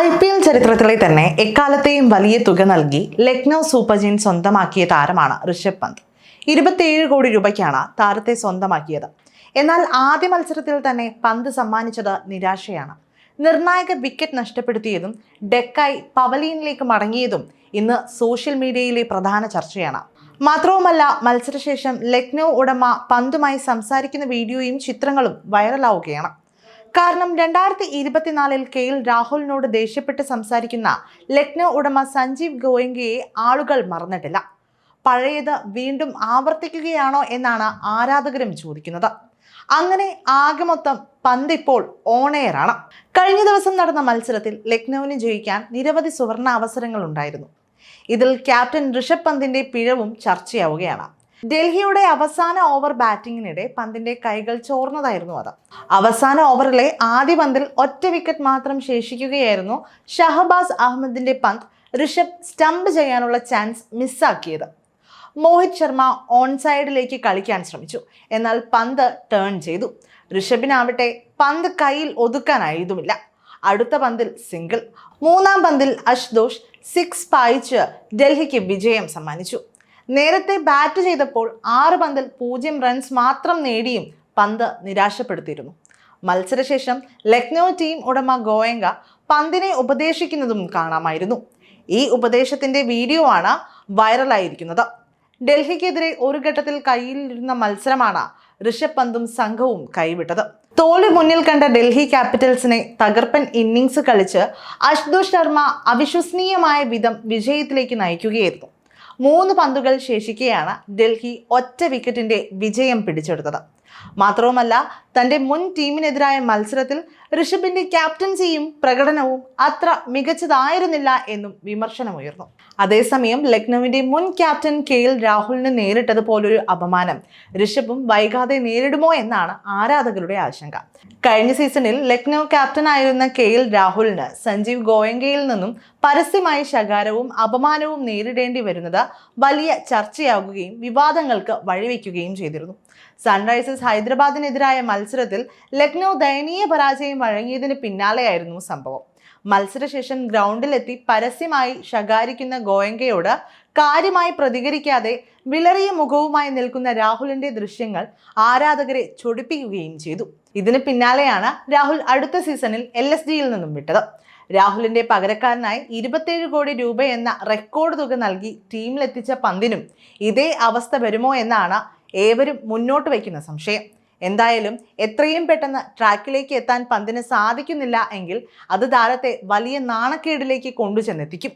I P L ചരിത്രത്തിലെ തന്നെ എക്കാലത്തെയും വലിയ തുക നൽകി ലക്നൗ സൂപ്പർ ജീൻ സ്വന്തമാക്കിയ താരമാണ് ഋഷഭ് പന്ത്. ഇരുപത്തിയേഴ് കോടി രൂപയ്ക്കാണ് താരത്തെ സ്വന്തമാക്കിയത്. എന്നാൽ ആദ്യ മത്സരത്തിൽ തന്നെ പന്ത് സമ്മാനിച്ചത് നിരാശയാണ്. നിർണായക വിക്കറ്റ് നഷ്ടപ്പെടുത്തിയതും ഡെക്കായി പവലീനിലേക്ക് മടങ്ങിയതും ഇന്ന് സോഷ്യൽ മീഡിയയിലെ പ്രധാന ചർച്ചയാണ്. മാത്രവുമല്ല മത്സരശേഷം ലക്നൗ ഉടമ പന്തുമായി സംസാരിക്കുന്ന വീഡിയോയും ചിത്രങ്ങളും വൈറലാവുകയാണ്. കാരണം രണ്ടായിരത്തി ഇരുപത്തിനാലിൽ കെ എൽ രാഹുലിനോട് ദേഷ്യപ്പെട്ട് സംസാരിക്കുന്ന ലക്നൗ ഉടമ സഞ്ജീവ് ഗോയങ്കയെ ആളുകൾ മറന്നിട്ടില്ല. പഴയത് വീണ്ടും ആവർത്തിക്കുകയാണോ എന്നാണ് ആരാധകരും ചോദിക്കുന്നത്. അങ്ങനെ ആകെ മൊത്തം പന്തിപ്പോൾ ഓണെയറാണ് കഴിഞ്ഞ ദിവസം നടന്ന മത്സരത്തിൽ ലക്നൌവിന് ജയിക്കാൻ നിരവധി സുവർണ അവസരങ്ങൾ ഉണ്ടായിരുന്നു. ഇതിൽ ക്യാപ്റ്റൻ ഋഷഭ് പന്തിന്റെ പിഴവും ചർച്ചയാവുകയാണ്. ഡൽഹിയുടെ അവസാന ഓവർ ബാറ്റിങ്ങിനിടെ പന്തിന്റെ കൈകൾ ചോർന്നതായിരുന്നു അത്. അവസാന ഓവറിലെ ആദ്യ പന്തിൽ ഒറ്റ വിക്കറ്റ് മാത്രം ശേഷിക്കുകയായിരുന്നു ഷഹബാസ് അഹമ്മദിന്റെ പന്ത് ഋഷഭ് സ്റ്റംപ് ചെയ്യാനുള്ള ചാൻസ് മിസ്സാക്കിയത്. മോഹിത് ശർമ്മ ഓൺ സൈഡിലേക്ക് കളിക്കാൻ ശ്രമിച്ചു. എന്നാൽ പന്ത് ടേൺ ചെയ്തു. ഋഷഭിനാവട്ടെ പന്ത് കയ്യിൽ ഒതുക്കാനായതുമില്ല. അടുത്ത പന്തിൽ സിംഗിൾ. മൂന്നാം പന്തിൽ അഷ്ദോഷ് സിക്സ് പായിച്ച് ഡൽഹിക്ക് വിജയം സമ്മാനിച്ചു. നേരത്തെ ബാറ്റ് ചെയ്തപ്പോൾ ആറ് പന്തിൽ പൂജ്യം റൺസ് മാത്രം നേടിയും പന്ത് നിരാശപ്പെടുത്തിയിരുന്നു. മത്സരശേഷം ലക്നൗ ടീം ഉടമ ഗോയങ്ക പന്തിനെ ഉപദേശിക്കുന്നതും കാണാമായിരുന്നു. ഈ ഉപദേശത്തിന്റെ വീഡിയോ ആണ് വൈറലായിരിക്കുന്നത് ഡൽഹിക്കെതിരെ ഒരു ഘട്ടത്തിൽ കയ്യിലിരുന്ന മത്സരമാണ് ഋഷഭ് പന്തും സംഘവും കൈവിട്ടത്. തോൽവി മുന്നിൽ കണ്ട ഡൽഹി ക്യാപിറ്റൽസിനെ തകർപ്പൻ ഇന്നിങ്സ് കളിച്ച് അഷ്ദു ശർമ്മ അവിശ്വസനീയമായ വിധം വിജയത്തിലേക്ക് നയിക്കുകയായിരുന്നു. മൂന്ന് പന്തുകൾ ശേഷിക്കെയാണ് ഡൽഹി ഒറ്റ വിക്കറ്റിന്റെ വിജയം പിടിച്ചെടുത്തത്. മാത്രവുമല്ല തന്റെ മുൻ ടീമിനെതിരായ മത്സരത്തിൽ ഋഷഭിന്റെ ക്യാപ്റ്റൻസിയും പ്രകടനവും അത്ര മികച്ചതായിരുന്നില്ല എന്നും വിമർശനമുയർന്നു. അതേസമയം ലക്നൌവിന്റെ മുൻ ക്യാപ്റ്റൻ കെ എൽ രാഹുലിന് നേരിട്ടതുപോലൊരു അപമാനം. ഋഷഭും വൈകാതെ നേരിടുമോ എന്നാണ് ആരാധകരുടെ ആശങ്ക. കഴിഞ്ഞ സീസണിൽ ലക്നൗ ക്യാപ്റ്റനായിരുന്ന കെ എൽ രാഹുലിന് സഞ്ജീവ് ഗോയങ്കയിൽ നിന്നും പരസ്യമായി ശകാരവും അപമാനവും നേരിടേണ്ടി വരുന്നത് വലിയ ചർച്ചയാകുകയും വിവാദങ്ങൾക്ക് വഴിവെക്കുകയും ചെയ്തിരുന്നു. സൺറൈസേഴ്സ് ഹൈദരാബാദിനെതിരായ മത്സരത്തിൽ ലക്നൗ ദയനീയ പരാജയം വഴങ്ങിയതിന് പിന്നാലെയായിരുന്നു സംഭവം. മത്സരശേഷം ഗ്രൗണ്ടിലെത്തി പരസ്യമായി ശകാരിക്കുന്ന ഗോയങ്കയോട് കാര്യമായി പ്രതികരിക്കാതെ വിളറിയ മുഖവുമായി നിൽക്കുന്ന രാഹുലിന്റെ ദൃശ്യങ്ങൾ ആരാധകരെ ചൊടിപ്പിക്കുകയും ചെയ്തു. ഇതിന് പിന്നാലെയാണ് രാഹുൽ അടുത്ത സീസണിൽ എൽ എസ് ഡിയിൽ നിന്നും വിട്ടത്. രാഹുലിന്റെ പകരക്കാരനായി ഇരുപത്തേഴ് കോടി രൂപ എന്ന റെക്കോർഡ് തുക നൽകി ടീമിലെത്തിച്ച പന്തിനും ഇതേ അവസ്ഥ വരുമോ എന്നാണ് ഏവരും മുന്നോട്ട് വയ്ക്കുന്ന സംശയം. എന്തായാലും എത്രയും പെട്ടെന്ന് ട്രാക്കിലേക്ക് എത്താൻ പന്തിന് സാധിക്കുന്നില്ല എങ്കിൽ അത് താരത്തെ വലിയ നാണക്കേടിലേക്ക് കൊണ്ടുചെന്നെത്തിക്കും.